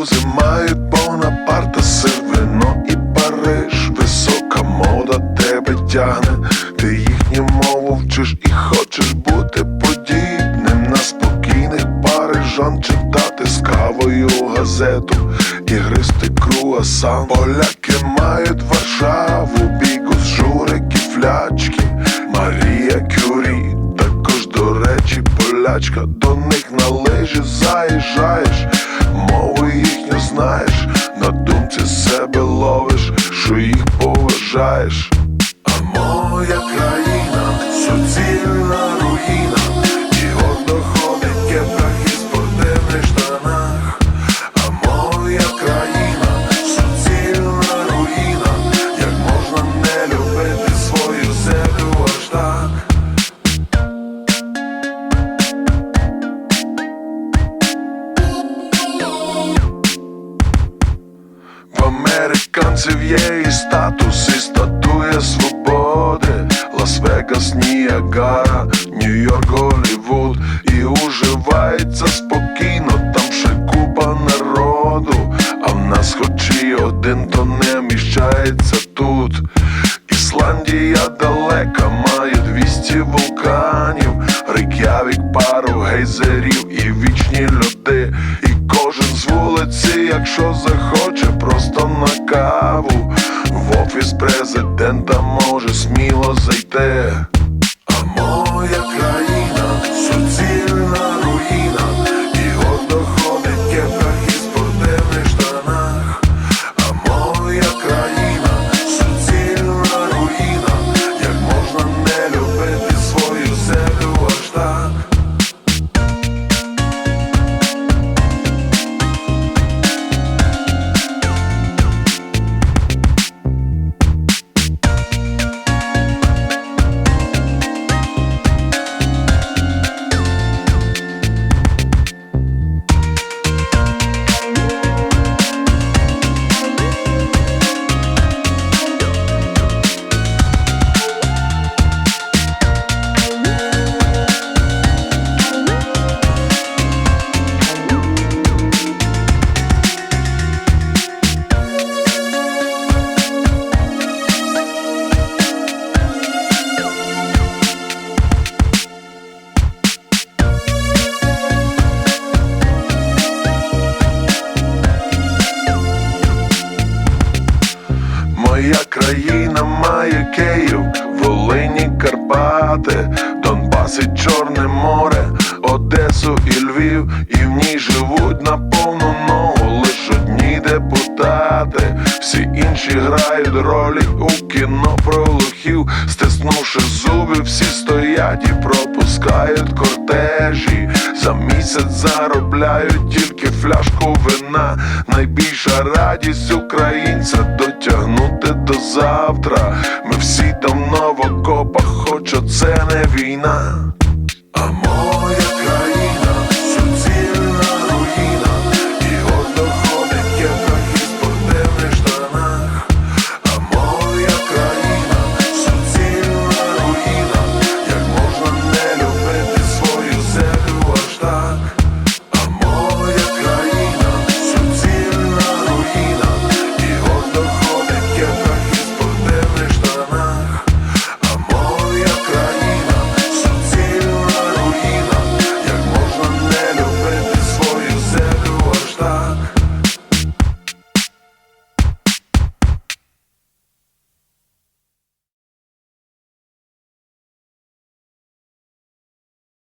Французи мають Бонапарта, сир, вино і Париж, висока мода тебе тягне, ти їхню мову вчиш і хочеш бути подібним. На спокійних парижан читати з кавою газету. І гристи круасан. Поляки мають Варшаву, бігус, журики, флячки, Марія Кюрі, речі, до них на лижі заїжджаєш, мову їхню знаєш, на думці себе ловиш, що їх поважаєш. А моя країна суцільна руїна, американців є і статус, і статуя свободи. Лас-Вегас, Ніагара, Нью-Йорк, Голлівуд. І уживається спокійно, там ще купа народу. А в нас хоч і один, то не вміщається тут. Ісландія далека, має 200 вулканів. Рейк'явік, пару гейзерів і вічні льоди. І кожен з вулиці, якщо захоче, просто на офіс президента може сміло зайти Моя країна має Київ, Волині, Карпати, Донбас і Чорне море, Одесу і Львів, і в ній живуть на повну ногу лиш одні депутати. Всі інші грають ролі у кіно про лохів, стиснувши зуби, всі стоять і пропускають кортежі. За місяць заробляють тільки фляжку вина. Найбільша радість українця дотягнути до завтра. Ми всі давно в окопах, хоч оце не війна. А моя